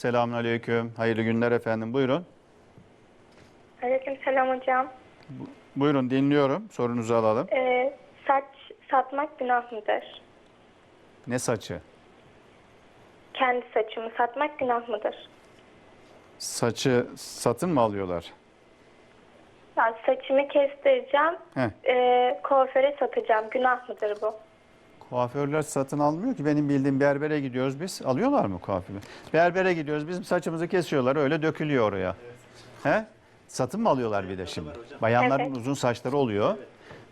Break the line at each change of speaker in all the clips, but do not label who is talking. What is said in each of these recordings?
Selamünaleyküm. Hayırlı günler efendim. Buyurun.
Aleyküm selam hocam.
Buyurun dinliyorum. Sorunuzu alalım.
Ee, saç satmak günah mıdır?
Ne saçı?
Kendi saçımı satmak günah mıdır?
Saçı satın mı alıyorlar?
Yani saçımı kestireceğim,
Heh.
ee, kuaföre satacağım. Günah mıdır bu?
Kuaförler satın almıyor ki. Benim bildiğim berbere gidiyoruz biz. Alıyorlar mı kuaförü? Berbere gidiyoruz. Bizim saçımızı kesiyorlar. Öyle dökülüyor oraya. He? Satın mı alıyorlar bir de şimdi? Bayanların
Evet.
uzun saçları oluyor.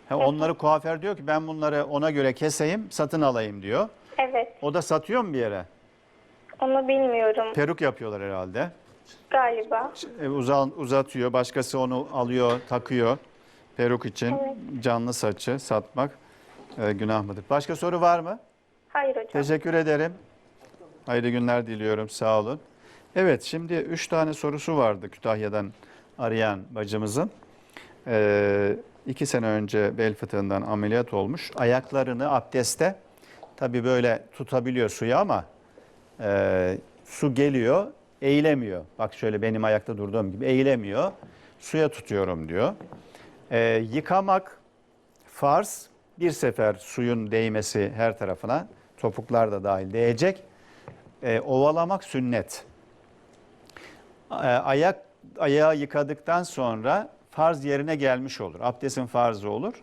He, onları kuaför diyor ki ben bunları ona göre keseyim, satın alayım diyor.
Evet,
O da satıyor mu bir yere?
onu bilmiyorum
Peruk yapıyorlar herhalde.
galiba.
E, uzan, uzatıyor, başkası onu alıyor, takıyor. Peruk için canlı saçı satmak e, günah mıdır? Başka soru var mı?
Hayır hocam.
Teşekkür ederim. Hayırlı günler diliyorum, sağ olun. Evet, şimdi üç tane sorusu vardı Kütahya'dan arayan bacımızın. Ee, iki sene önce bel fıtığından ameliyat olmuş. Ayaklarını abdestte tabii böyle tutabiliyor suyu ama e, su geliyor, eğilemiyor. Bak şöyle benim ayakta durduğum gibi eğilemiyor. Suya tutuyorum diyor. Ee, yıkamak farz. Bir sefer suyun değmesi her tarafına, topuklar da dahil değecek. Ee, ovalamak sünnet. Ee, ayak ayağı yıkadıktan sonra farz yerine gelmiş olur. Abdestin farzı olur.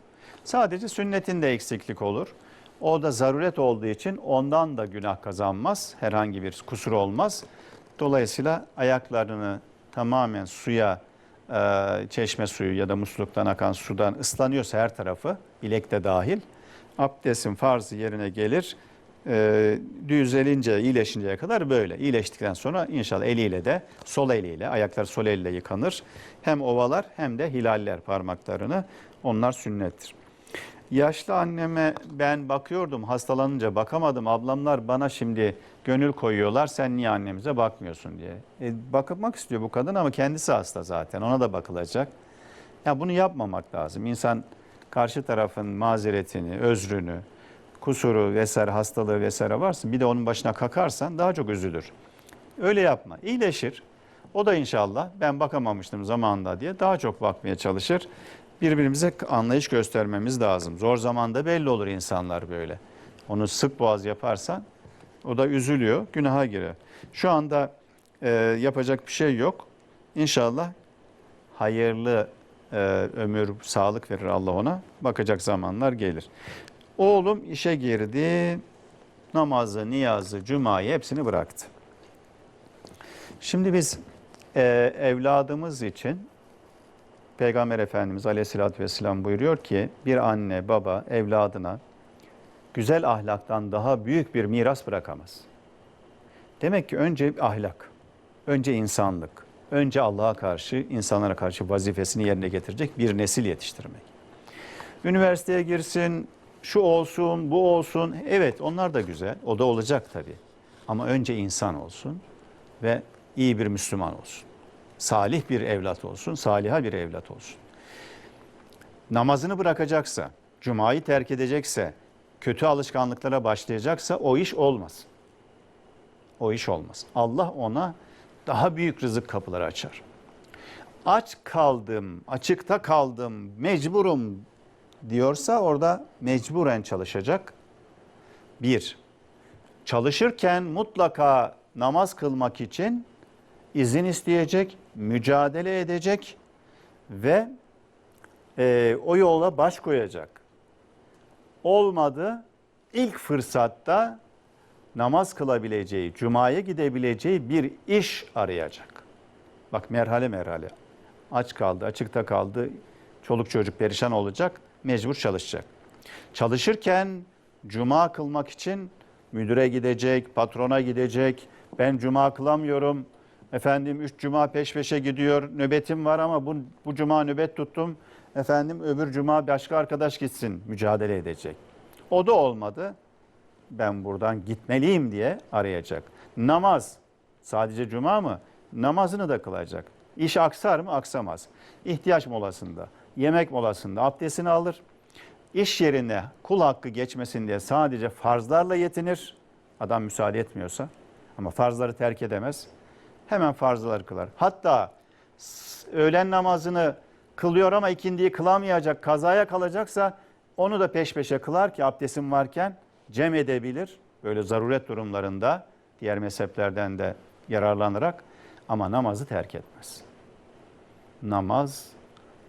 Sadece sünnetin de eksiklik olur. O da zaruret olduğu için ondan da günah kazanmaz. Herhangi bir kusur olmaz. Dolayısıyla ayaklarını tamamen suya, e, çeşme suyu ya da musluktan akan sudan ıslanıyorsa her tarafı, bilek de dahil, abdestin farzı yerine gelir. E, düzelince, iyileşinceye kadar böyle. İyileştikten sonra inşallah eliyle de, sol eliyle, ayaklar sol elle yıkanır. Hem ovalar hem de hilaller parmaklarını. Onlar sünnettir. Yaşlı anneme ben bakıyordum hastalanınca bakamadım. Ablamlar bana şimdi gönül koyuyorlar sen niye annemize bakmıyorsun diye. E, bakılmak istiyor bu kadın ama kendisi hasta zaten ona da bakılacak. Ya bunu yapmamak lazım. İnsan karşı tarafın mazeretini, özrünü, kusuru vesaire hastalığı vesaire varsa bir de onun başına kakarsan daha çok üzülür. Öyle yapma. İyileşir. O da inşallah ben bakamamıştım zamanında diye daha çok bakmaya çalışır. Birbirimize anlayış göstermemiz lazım. Zor zamanda belli olur insanlar böyle. Onu sık boğaz yaparsan o da üzülüyor, günaha girer. Şu anda e, yapacak bir şey yok. İnşallah hayırlı e, ömür, sağlık verir Allah ona. Bakacak zamanlar gelir. Oğlum işe girdi. Namazı, niyazı, cumayı hepsini bıraktı. Şimdi biz e, evladımız için Peygamber Efendimiz Aleyhisselatü Vesselam buyuruyor ki bir anne baba evladına güzel ahlaktan daha büyük bir miras bırakamaz. Demek ki önce ahlak, önce insanlık, önce Allah'a karşı, insanlara karşı vazifesini yerine getirecek bir nesil yetiştirmek. Üniversiteye girsin, şu olsun, bu olsun. Evet onlar da güzel, o da olacak tabii. Ama önce insan olsun ve iyi bir Müslüman olsun. Salih bir evlat olsun, saliha bir evlat olsun. Namazını bırakacaksa, cumayı terk edecekse, kötü alışkanlıklara başlayacaksa o iş olmaz. O iş olmaz. Allah ona daha büyük rızık kapıları açar. Aç kaldım, açıkta kaldım, mecburum diyorsa orada mecburen çalışacak. Bir, çalışırken mutlaka namaz kılmak için izin isteyecek, mücadele edecek ve e, o yola baş koyacak. Olmadı ilk fırsatta namaz kılabileceği, cumaya gidebileceği bir iş arayacak. Bak merhale merhale. Aç kaldı, açıkta kaldı, çoluk çocuk perişan olacak, mecbur çalışacak. Çalışırken cuma kılmak için müdüre gidecek, patrona gidecek. Ben cuma kılamıyorum. Efendim üç cuma peş peşe gidiyor. Nöbetim var ama bu, bu cuma nöbet tuttum. Efendim öbür cuma başka arkadaş gitsin mücadele edecek. O da olmadı. Ben buradan gitmeliyim diye arayacak. Namaz sadece cuma mı? Namazını da kılacak. İş aksar mı? Aksamaz. İhtiyaç molasında, yemek molasında abdestini alır. İş yerine kul hakkı geçmesin diye sadece farzlarla yetinir. Adam müsaade etmiyorsa ama farzları terk edemez. Hemen farzları kılar. Hatta öğlen namazını kılıyor ama ikindiyi kılamayacak, kazaya kalacaksa onu da peş peşe kılar ki abdestin varken cem edebilir. Böyle zaruret durumlarında diğer mezheplerden de yararlanarak ama namazı terk etmez. Namaz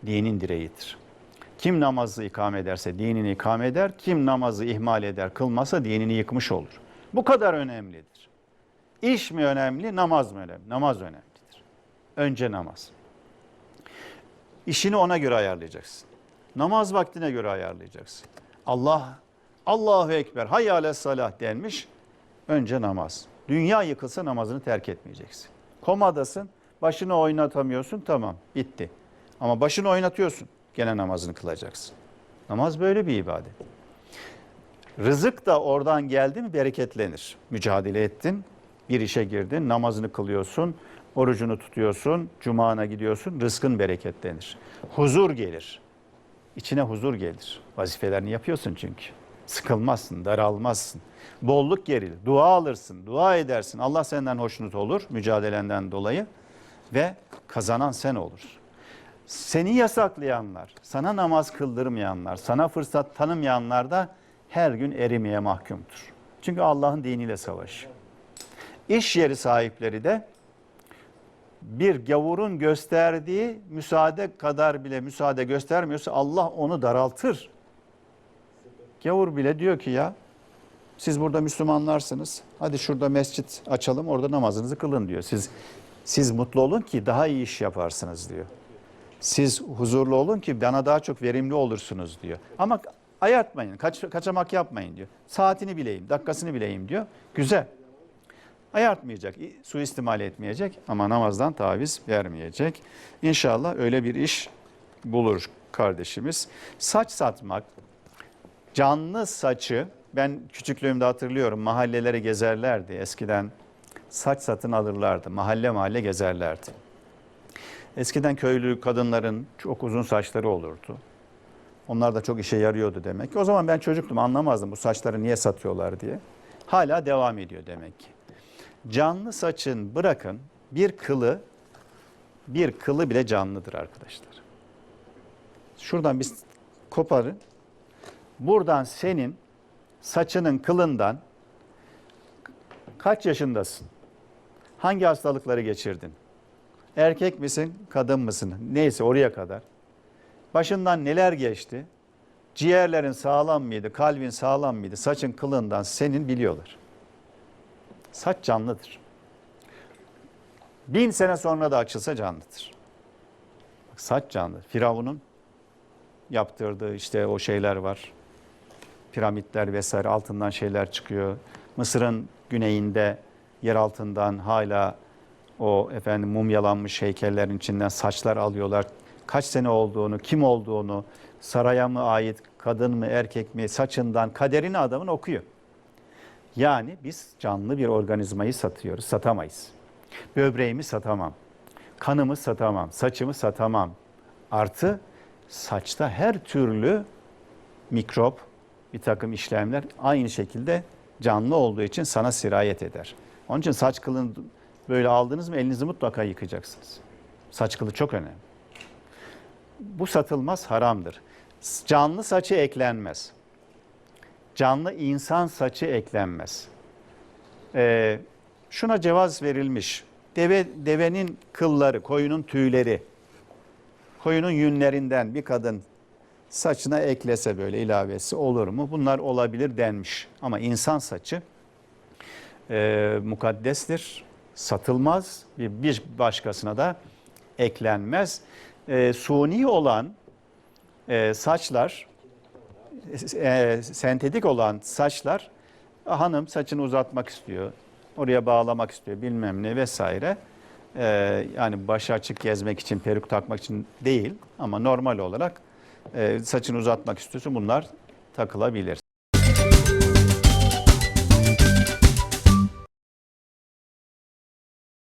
dinin direğidir. Kim namazı ikame ederse dinini ikame eder, kim namazı ihmal eder, kılmasa dinini yıkmış olur. Bu kadar önemlidir. İş mi önemli, namaz mı önemli? Namaz önemlidir. Önce namaz. İşini ona göre ayarlayacaksın. Namaz vaktine göre ayarlayacaksın. Allah, Allahu Ekber, hayya ale salah denmiş. Önce namaz. Dünya yıkılsa namazını terk etmeyeceksin. Komadasın, başını oynatamıyorsun, tamam, bitti. Ama başını oynatıyorsun, gene namazını kılacaksın. Namaz böyle bir ibadet. Rızık da oradan geldi mi bereketlenir. Mücadele ettin, bir işe girdin, namazını kılıyorsun, orucunu tutuyorsun, cumana gidiyorsun, rızkın bereketlenir. Huzur gelir. İçine huzur gelir. Vazifelerini yapıyorsun çünkü. Sıkılmazsın, daralmazsın. Bolluk gelir. Dua alırsın, dua edersin. Allah senden hoşnut olur mücadelenden dolayı ve kazanan sen olursun. Seni yasaklayanlar, sana namaz kıldırmayanlar, sana fırsat tanımayanlar da her gün erimeye mahkumdur. Çünkü Allah'ın diniyle savaşıyor. İş yeri sahipleri de bir gavurun gösterdiği müsaade kadar bile müsaade göstermiyorsa Allah onu daraltır. Gavur bile diyor ki ya siz burada Müslümanlarsınız. Hadi şurada mescit açalım orada namazınızı kılın diyor. Siz siz mutlu olun ki daha iyi iş yaparsınız diyor. Siz huzurlu olun ki bana daha çok verimli olursunuz diyor. Ama ayartmayın, kaç, kaçamak yapmayın diyor. Saatini bileyim, dakikasını bileyim diyor. Güzel. Ayartmayacak, suistimal etmeyecek ama namazdan taviz vermeyecek. İnşallah öyle bir iş bulur kardeşimiz. Saç satmak, canlı saçı ben küçüklüğümde hatırlıyorum mahallelere gezerlerdi. Eskiden saç satın alırlardı. Mahalle mahalle gezerlerdi. Eskiden köylü kadınların çok uzun saçları olurdu. Onlar da çok işe yarıyordu demek. O zaman ben çocuktum anlamazdım bu saçları niye satıyorlar diye. Hala devam ediyor demek ki. Canlı saçın bırakın bir kılı bir kılı bile canlıdır arkadaşlar. Şuradan biz koparın. Buradan senin saçının kılından kaç yaşındasın? Hangi hastalıkları geçirdin? Erkek misin, kadın mısın? Neyse oraya kadar. Başından neler geçti? Ciğerlerin sağlam mıydı, kalbin sağlam mıydı? Saçın kılından senin biliyorlar. Saç canlıdır. Bin sene sonra da açılsa canlıdır. Bak, saç canlı. Firavun'un yaptırdığı işte o şeyler var. Piramitler vesaire altından şeyler çıkıyor. Mısır'ın güneyinde yer altından hala o efendim mumyalanmış heykellerin içinden saçlar alıyorlar. Kaç sene olduğunu, kim olduğunu, saraya mı ait, kadın mı, erkek mi, saçından, kaderini adamın okuyor. Yani biz canlı bir organizmayı satıyoruz, satamayız. Böbreğimi satamam, kanımı satamam, saçımı satamam. Artı saçta her türlü mikrop, bir takım işlemler aynı şekilde canlı olduğu için sana sirayet eder. Onun için saç kılını böyle aldınız mı elinizi mutlaka yıkacaksınız. Saç kılı çok önemli. Bu satılmaz haramdır. Canlı saçı eklenmez. Canlı insan saçı eklenmez. Ee, şuna cevaz verilmiş. Deve, devenin kılları, koyunun tüyleri, koyunun yünlerinden bir kadın saçına eklese böyle ilavesi olur mu? Bunlar olabilir denmiş. Ama insan saçı e, mukaddestir, satılmaz, bir, bir başkasına da eklenmez. E, suni olan e, saçlar, e, sentetik olan saçlar, hanım saçını uzatmak istiyor, oraya bağlamak istiyor bilmem ne vesaire. E, yani başı açık gezmek için, peruk takmak için değil ama normal olarak e, saçını uzatmak istiyorsun bunlar takılabilir.